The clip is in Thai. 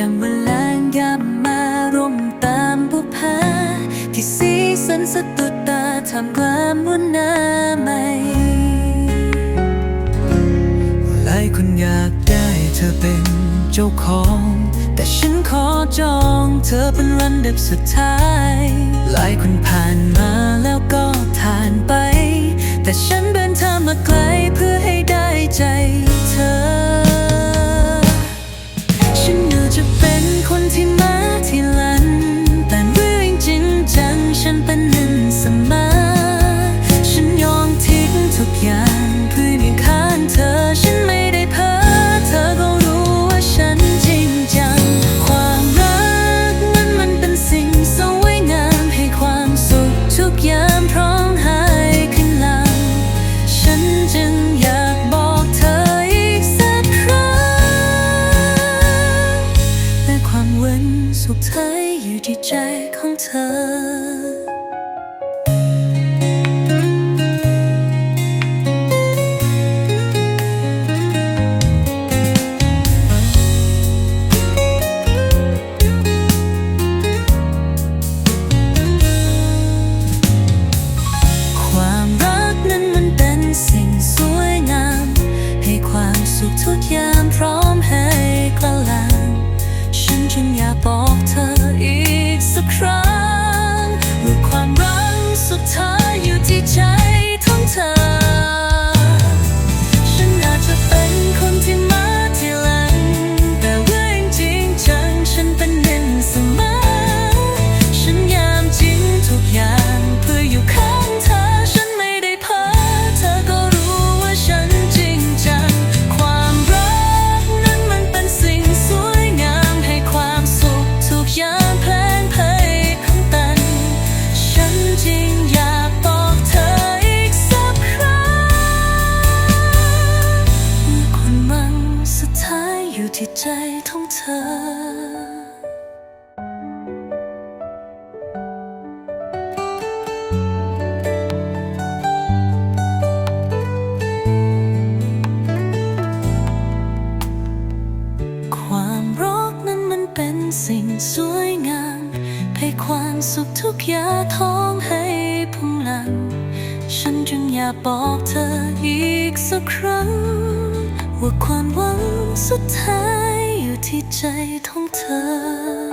ดังเวลายามมาร่มตามบุพาที่สีสันสะดุดตาทำความมุนนาใหม่หลายคนอยากได้เธอเป็นเจ้าของ แต่ฉันขอจองเธอเป็นรันดับสุดท้าย หลายคนผ่านมา อยู่ที่ใจของเธอ so tired. ที่ใจของเธอ ความรักนั้นมันเป็นสิ่งสวยงามให้ความสุขทุกยาท้องให้พลัง ฉันจึงอยากบอกเธออีกสักครั้ง ว่าความหวังสุดท้ายอยู่ที่ใจของเธอ